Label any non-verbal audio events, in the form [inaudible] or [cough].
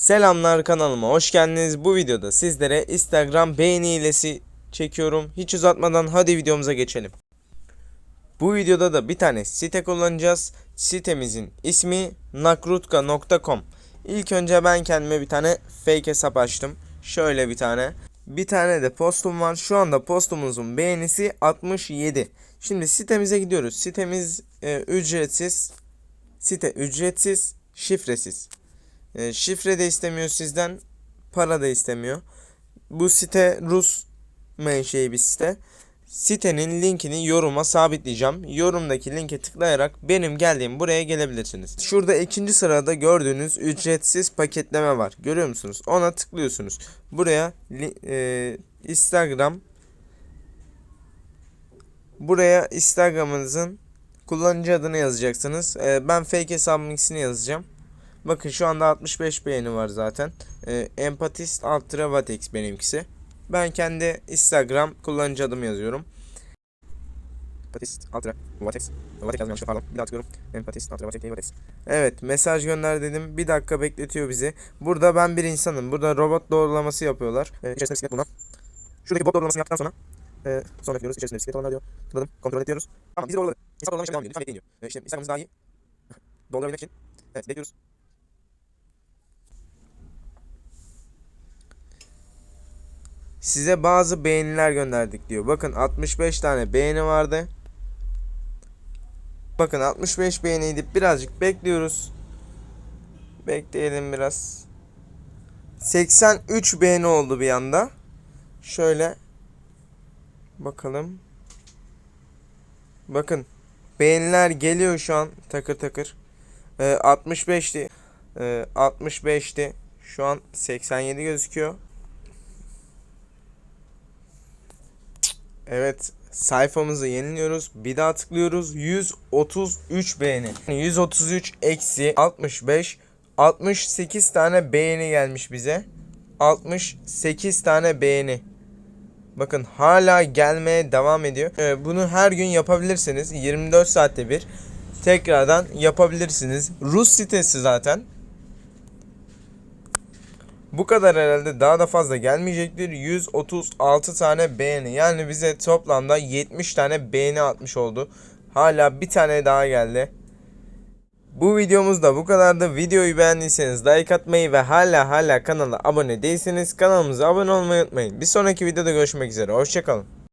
Selamlar kanalıma hoş geldiniz. Bu videoda sizlere Instagram beğeni hilesi çekiyorum. Hiç uzatmadan hadi videomuza geçelim. Bu videoda da bir tane site kullanacağız. Sitemizin ismi nakrutka.com. İlk önce ben kendime bir tane fake hesap açtım. Şöyle bir tane. Bir tane de postum var. Şu anda postumuzun beğenisi 67. Şimdi sitemize gidiyoruz. Sitemiz e, ücretsiz. Site ücretsiz, şifresiz. E, şifre de istemiyor sizden, para da istemiyor. Bu site Rus menşei bir site. Sitenin linkini yoruma sabitleyeceğim. Yorumdaki linke tıklayarak benim geldiğim buraya gelebilirsiniz. Şurada ikinci sırada gördüğünüz ücretsiz paketleme var. Görüyor musunuz? Ona tıklıyorsunuz. Buraya e, Instagram Buraya Instagram'ınızın kullanıcı adını yazacaksınız. E, ben fake hesabımın ikisini yazacağım. Bakın şu anda 65 beğeni var zaten. E, Empatist Ultra Vatex benimkisi. Ben kendi Instagram kullanıcı adımı yazıyorum. Empatist Ultra Vatex. Vatex yazmışım pardon. Bir daha tıklıyorum. Empatist Ultra Vatex değil Vatex. Evet mesaj gönder dedim. Bir dakika bekletiyor bizi. Burada ben bir insanım. Burada robot doğrulaması yapıyorlar. E, içerisinde bisiklet bulunan. Şuradaki bot doğrulamasını yaptıktan sonra e, sonra diyoruz. İçerisinde bisiklet olanlar diyor. Tıkladım. Kontrol ediyoruz. Tamam bizi doğruladı. İnsan doğrulama devam ediyor. Lütfen bekleyin diyor. E, işte Instagram'ımız daha iyi. [laughs] Doldurabilmek için. Evet bekliyoruz. Size bazı beğeniler gönderdik diyor. Bakın 65 tane beğeni vardı. Bakın 65 beğeniydi. Birazcık bekliyoruz. Bekleyelim biraz. 83 beğeni oldu bir anda. Şöyle bakalım. Bakın beğeniler geliyor şu an takır takır. Ee, 65'ti. Ee, 65'ti. Şu an 87 gözüküyor. Evet sayfamızı yeniliyoruz. Bir daha tıklıyoruz. 133 beğeni. 133 eksi 65 68 tane beğeni gelmiş bize. 68 tane beğeni. Bakın hala gelmeye devam ediyor. Ee, bunu her gün yapabilirsiniz. 24 saatte bir tekrardan yapabilirsiniz. Rus sitesi zaten. Bu kadar herhalde daha da fazla gelmeyecektir. 136 tane beğeni. Yani bize toplamda 70 tane beğeni atmış oldu. Hala bir tane daha geldi. Bu videomuz da bu kadardı. Videoyu beğendiyseniz like atmayı ve hala hala kanala abone değilseniz kanalımıza abone olmayı unutmayın. Bir sonraki videoda görüşmek üzere. Hoşçakalın.